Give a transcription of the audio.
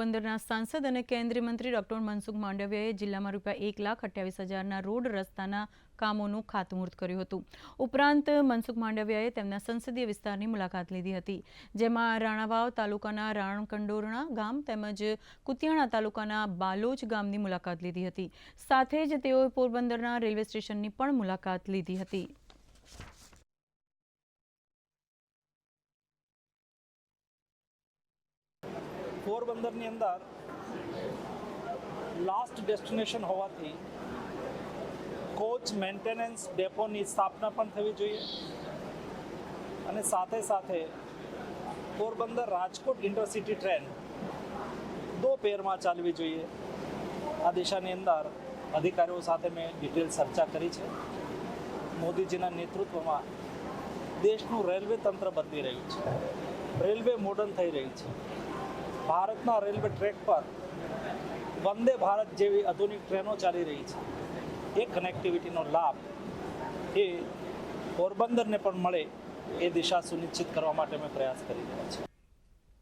પોરબંદરના સાંસદ અને કેન્દ્રીય મંત્રી ડોક્ટર મનસુખ માંડવિયાએ જિલ્લામાં રૂપિયા એક લાખ અઠ્યાવીસ હજારના રોડ રસ્તાના કામોનું ખાતમુહૂર્ત કર્યું હતું. ઉપરાંત મનસુખ માંડવિયાએ તેમના સંસદીય વિસ્તારની મુલાકાત લીધી હતી, જેમાં રાણાવાવ તાલુકાના રાણકંડોરણા ગામ તેમજ કુતિયાણા તાલુકાના બાલોજ ગામની મુલાકાત લીધી હતી. સાથે જ તેઓએ પોરબંદરના રેલવે સ્ટેશનની પણ મુલાકાત લીધી હતી. પોરબંદરની અંદર લાસ્ટ ડેસ્ટિનેશન હોવાથી કોચ મેન્ટેનન્સ ડેપોની સ્થાપના પણ થવી જોઈએ અને સાથે સાથે પોરબંદર રાજકોટ ઇન્ટરસિટી ટ્રેન દો પેરમાં ચાલવી જોઈએ. આ દિશાની અંદર અધિકારીઓ સાથે મેં ડિટેલ ચર્ચા કરી છે. મોદીજીના નેતૃત્વમાં દેશનું રેલવે તંત્ર બદલી રહ્યું છે. રેલવે મોડર્ન થઈ રહી છે. ભારતના રેલવે ટ્રેક પર વંદે ભારત જેવી આધુનિક ટ્રેનો ચાલી રહી છે. એ કનેક્ટિવિટીનો લાભ એ પોરબંદરને પણ મળે એ દિશા સુનિશ્ચિત કરવા માટે અમે પ્રયાસ કરી રહ્યા છીએ.